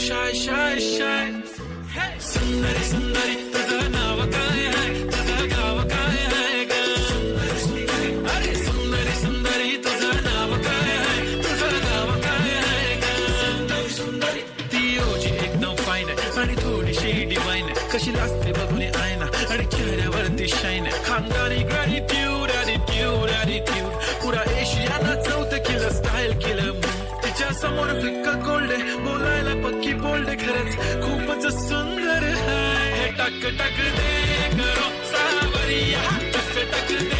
shy shy shy सुंदरी सुंदरी तुझं नाव काय आहे तुझं गाव काय आहे ग अरे सुंदरी सुंदरी तुझं नाव काय आहे तुझं गाव काय आहे ग सुंदरी ती ओजी एकदम फाईन आहे आणि थोडीशी डिवाईन आहे कशी लागते बघून आयना आणि चेहऱ्यावरती शाईन आहे खानदारी ट्यूर आणि ट्यूर पुरा एशियाला चौथं समोर फिक्का गोल्ड आहे बोलायला पक्की बोलडे आहे खरंच खूपच सुंदर आहे. टक टक दे करो सावरिया टक टक दे.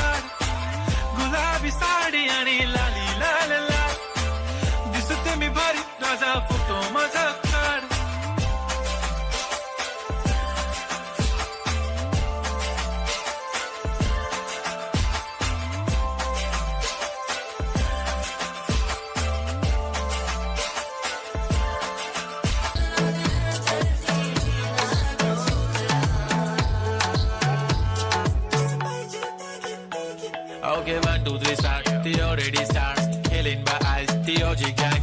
Okay, one, two, three, start. The already starts.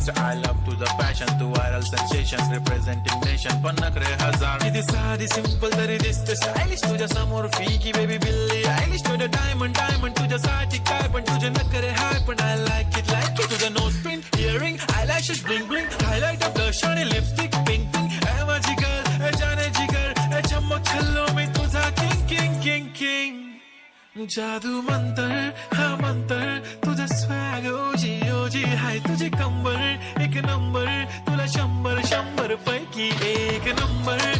OG gangster. I love to the passion, to viral sensations. Representing nation. पण नखरे हजार. किती साधी सिंपल तरी दिसते स्टायलिश तुझ्या समोर फीकी बेबी बिल्ली आयलिश तुझ्या डायमंड डायमंड तुझ्यासाठी काय पण तुझे नखरे हाय पण I like it like it तुझं nose pin earring eye lashes bling bling highlight of blush आणि लिपस्टिक पिंक पिंक ए माझी गर्ल ए जाने जिगर ए चमक छल्लो मी तुझा किंग किंग किंग किंग जादू मंतर हा मंतर तुझं स्वॅग ओजी रोजी हाय तुझी कंबर एक नंबर तुला शंभर शंभर पैकी एक नंबर.